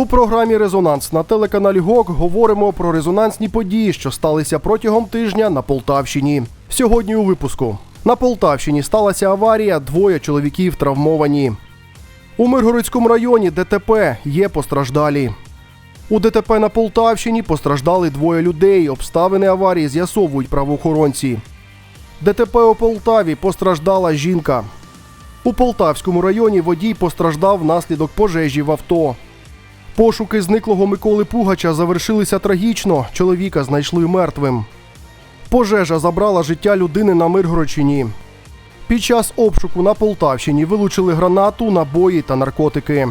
У програмі Резонанс на телеканалі ГОК говоримо про резонансні події, що сталися протягом тижня на Полтавщині. Сьогодні у випуску на Полтавщині сталася аварія, двоє чоловіків травмовані. У Миргородському районі ДТП є постраждалі. У ДТП на Полтавщині постраждали двоє людей. Обставини аварії з'ясовують правоохоронці. ДТП у Полтаві постраждала жінка. У Полтавському районі водій постраждав внаслідок пожежі в авто. Пошуки зниклого Миколи Пугача завершилися трагічно. Чоловіка знайшли мертвим. Пожежа забрала життя людини на Миргородщині. Під час обшуку на Полтавщині вилучили гранату, набої та наркотики.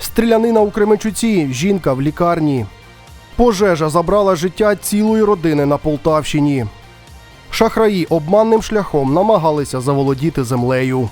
Стрілянина у Кременчуці, жінка в лікарні. Пожежа забрала життя цілої родини на Полтавщині. Шахраї обманним шляхом намагалися заволодіти землею.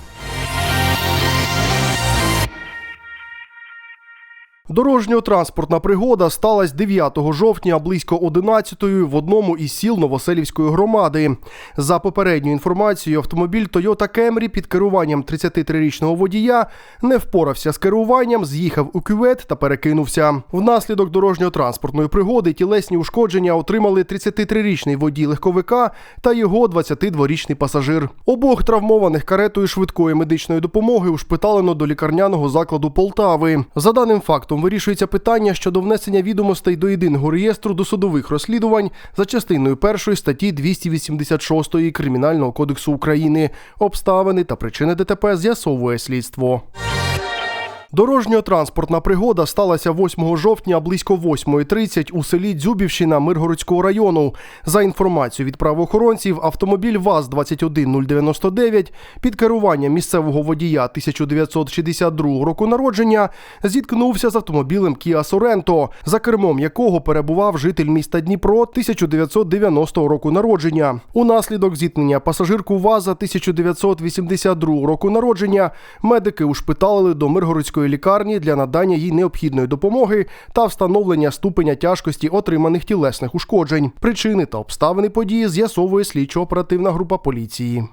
Дорожньо-транспортна пригода сталася 9 жовтня близько 11 в одному із сіл Новоселівської громади. За попередньою інформацією, автомобіль Toyota Camry під керуванням 33-річного водія не впорався з керуванням, з'їхав у кювет та перекинувся. Внаслідок дорожньо-транспортної пригоди тілесні ушкодження отримали 33-річний водій легковика та його 22-річний пасажир. Обох травмованих каретою швидкої медичної допомоги ушпиталено до лікарняного закладу Полтави. За даним фактом вирішується питання щодо внесення відомостей до єдиного реєстру досудових розслідувань за частиною першої статті 286 Кримінального кодексу України. Обставини та причини ДТП з'ясовує слідство. Дорожньо-транспортна пригода сталася 8 жовтня близько 8.30 у селі Дзюбівщина Миргородського району. За інформацією від правоохоронців, автомобіль ВАЗ-21099 під керуванням місцевого водія 1962 року народження зіткнувся з автомобілем Kia Sorento, за кермом якого перебував житель міста Дніпро 1990 року народження. Унаслідок зіткнення пасажирку ВАЗа 1982 року народження медики ушпиталили до Миргородської лікарні для надання їй необхідної допомоги та встановлення ступеня тяжкості отриманих тілесних ушкоджень. Причини та обставини події з'ясовує слідчо-оперативна група поліції.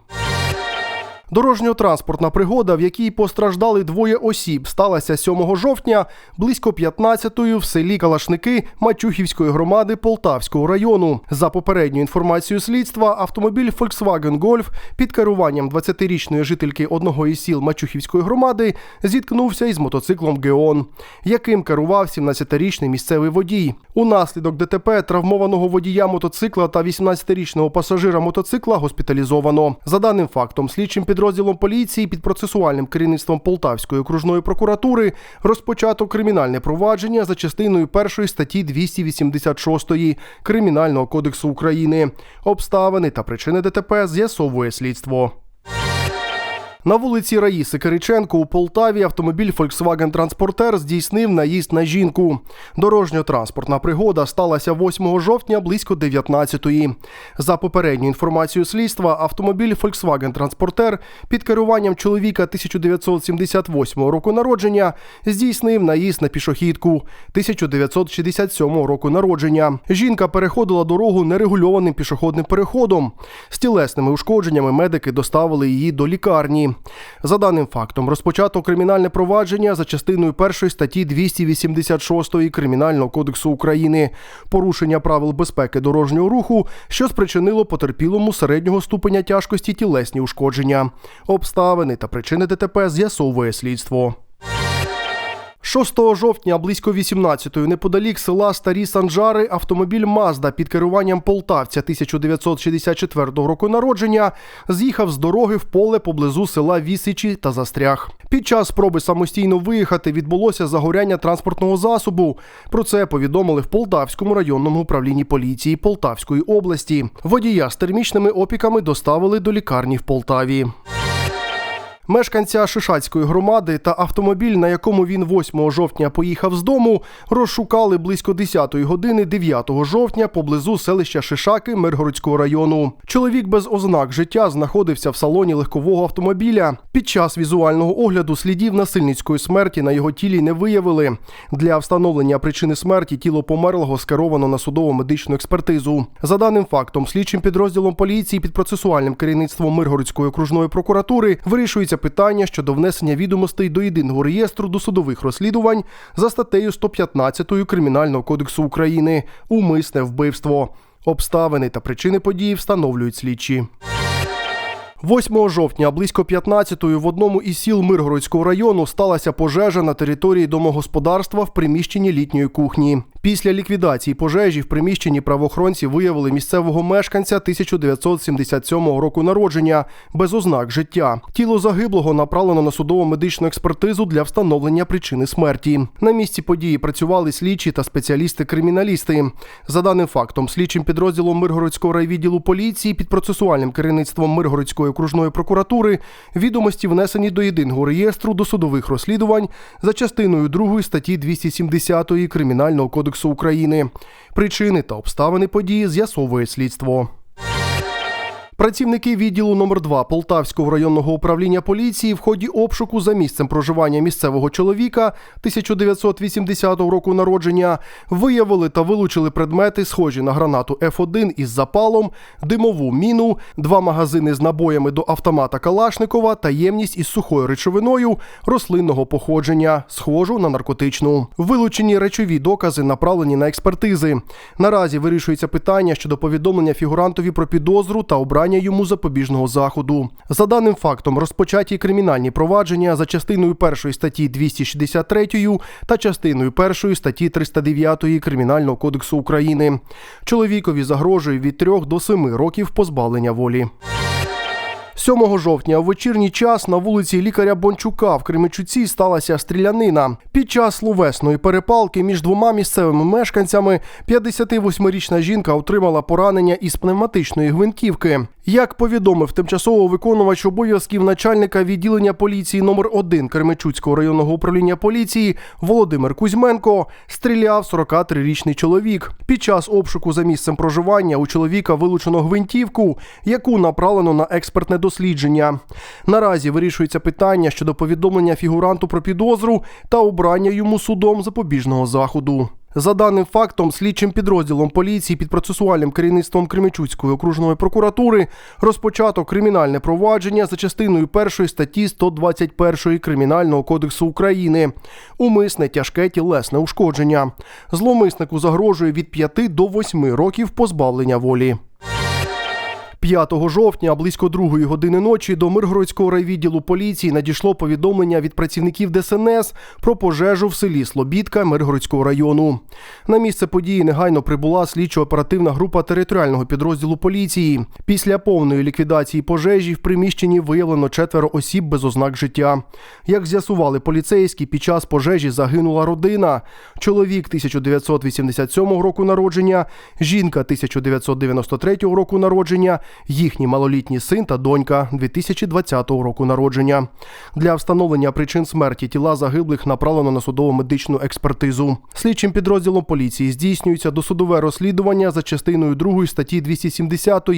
Дорожньо-транспортна пригода, в якій постраждали двоє осіб, сталася 7 жовтня близько 15-ї в селі Калашники Мачухівської громади Полтавського району. За попередньою інформацією слідства, автомобіль Volkswagen Golf під керуванням 20-річної жительки одного із сіл Мачухівської громади зіткнувся із мотоциклом Геон, яким керував 17-річний місцевий водій. Унаслідок ДТП травмованого водія мотоцикла та 18-річного пасажира мотоцикла госпіталізовано. За даним фактом, слідчим підрозділом поліції під процесуальним керівництвом Полтавської окружної прокуратури розпочато кримінальне провадження за частиною першої статті 286 Кримінального кодексу України. Обставини та причини ДТП з'ясовує слідство. На вулиці Раїси Кириченко у Полтаві автомобіль Volkswagen Transporter здійснив наїзд на жінку. Дорожньо-транспортна пригода сталася 8 жовтня близько 19-ї. За попередньою інформацією слідства, автомобіль Volkswagen Transporter під керуванням чоловіка 1978 року народження здійснив наїзд на пішохідку 1967 року народження. Жінка переходила дорогу нерегульованим пішохідним переходом. З тілесними ушкодженнями медики доставили її до лікарні. За даним фактом, розпочато кримінальне провадження за частиною першої статті 286 Кримінального кодексу України, порушення правил безпеки дорожнього руху, що спричинило потерпілому середнього ступеня тяжкості тілесні ушкодження. Обставини та причини ДТП з'ясовує слідство. 6 жовтня близько 18-ї неподалік села Старі Санжари автомобіль Мазда під керуванням полтавця 1964 року народження з'їхав з дороги в поле поблизу села Вісичі та застряг. Під час спроби самостійно виїхати відбулося загоряння транспортного засобу. Про це повідомили в Полтавському районному управлінні поліції Полтавської області. Водія з термічними опіками доставили до лікарні в Полтаві. Мешканця Шишацької громади та автомобіль, на якому він 8 жовтня поїхав з дому, розшукали близько 10 години 9 жовтня поблизу селища Шишаки Миргородського району. Чоловік без ознак життя знаходився в салоні легкового автомобіля. Під час візуального огляду слідів насильницької смерті на його тілі не виявили. Для встановлення причини смерті тіло померлого скеровано на судово медичну експертизу. За даним фактом, слідчим підрозділом поліції під процесуальним керівництвом Миргородської окружної прокуратури вирішується вирішується питання щодо внесення відомостей до єдиного реєстру досудових розслідувань за статтею 115 Кримінального кодексу України умисне вбивство. Обставини та причини події встановлюють слідчі. 8 жовтня близько 15-ї в одному із сіл Миргородського району сталася пожежа на території домогосподарства в приміщенні літньої кухні. Після ліквідації пожежі в приміщенні правоохоронці виявили місцевого мешканця 1977 року народження без ознак життя. Тіло загиблого направлено на судово медичну експертизу для встановлення причини смерті. На місці події працювали слідчі та спеціалісти-криміналісти. За даним фактом, слідчим підрозділом Миргородського райвідділу поліції під процесуальним керівництвом Миргородської окружної прокуратури відомості внесені до єдиного реєстру досудових розслідувань за частиною 2 статті 270 Кримінального кодексу України. Причини та обставини події з'ясовує слідство. Працівники відділу номер 2 Полтавського районного управління поліції в ході обшуку за місцем проживання місцевого чоловіка 1980 року народження виявили та вилучили предмети, схожі на гранату Ф1 із запалом, димову міну, два магазини з набоями до автомата Калашникова та ємність із сухою речовиною рослинного походження, схожу на наркотичну. Вилучені речові докази направлені на експертизи. Наразі вирішується питання щодо повідомлення фігурантові про підозру та обрання йому запобіжного заходу. За даним фактом, розпочаті кримінальні провадження за частиною першої статті 263 та частиною першої статті 309 Кримінального кодексу України. Чоловікові загрожує від 3 до 7 років позбавлення волі. 7 жовтня у вечірній час на вулиці лікаря Бончука в Кременчуці сталася стрілянина. Під час словесної перепалки між двома місцевими мешканцями 58-річна жінка отримала поранення із пневматичної гвинтівки. Як повідомив тимчасово виконувач обов'язків начальника відділення поліції номер 1 Кременчуцького районного управління поліції Володимир Кузьменко, стріляв 43-річний чоловік. Під час обшуку за місцем проживання у чоловіка вилучено гвинтівку, яку направлено на експертне дослідження. Наразі вирішується питання щодо повідомлення фігуранту про підозру та обрання йому судом запобіжного заходу. За даним фактом, слідчим підрозділом поліції під процесуальним керівництвом Кременчуцької окружної прокуратури розпочато кримінальне провадження за частиною першої статті 121 Кримінального кодексу України. Умисне тяжке тілесне ушкодження. Зловмиснику загрожує від 5 до 8 років позбавлення волі. 5 жовтня, близько другої години ночі, до Миргородського райвідділу поліції надійшло повідомлення від працівників ДСНС про пожежу в селі Слобідка Миргородського району. На місце події негайно прибула слідчо-оперативна група територіального підрозділу поліції. Після повної ліквідації пожежі в приміщенні виявлено четверо осіб без ознак життя. Як з'ясували поліцейські, під час пожежі загинула родина. Чоловік 1987 року народження, жінка 1993 року народження їхній малолітній син та донька 2020 року народження. Для встановлення причин смерті тіла загиблих направлено на судову медичну експертизу. Слідчим підрозділом поліції здійснюється досудове розслідування за частиною 2 статті 270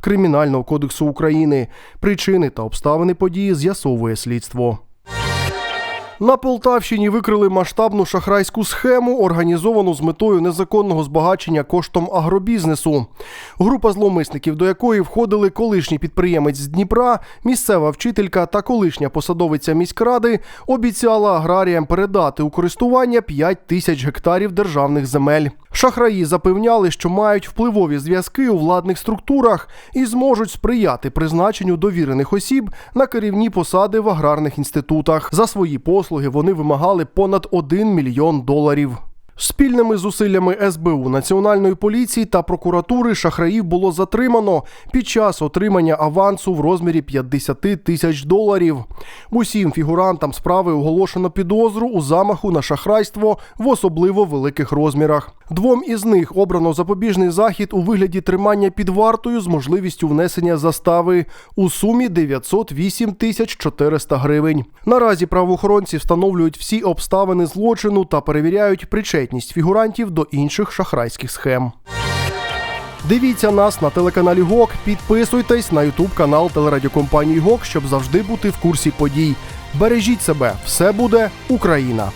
Кримінального кодексу України. Причини та обставини події з'ясовує слідство. На Полтавщині викрили масштабну шахрайську схему, організовану з метою незаконного збагачення коштом агробізнесу. Група зловмисників, до якої входили колишній підприємець з Дніпра, місцева вчителька та колишня посадовиця міськради, обіцяла аграріям передати у користування 5 тисяч гектарів державних земель. Шахраї запевняли, що мають впливові зв'язки у владних структурах і зможуть сприяти призначенню довірених осіб на керівні посади в аграрних інститутах. За свої послуги вони вимагали понад 1 мільйон доларів. Спільними зусиллями СБУ, Національної поліції та прокуратури шахраїв було затримано під час отримання авансу в розмірі 50 тисяч доларів. Усім фігурантам справи оголошено підозру у замаху на шахрайство в особливо великих розмірах. Двом із них обрано запобіжний захід у вигляді тримання під вартою з можливістю внесення застави у сумі 908 тисяч 400 гривень. Наразі правоохоронці встановлюють всі обставини злочину та перевіряють причетність фігурантів до інших шахрайських схем. Дивіться нас на телеканалі ГОК, підписуйтесь на ютуб канал телерадіокомпанії ГОК, щоб завжди бути в курсі подій. Бережіть себе, все буде Україна!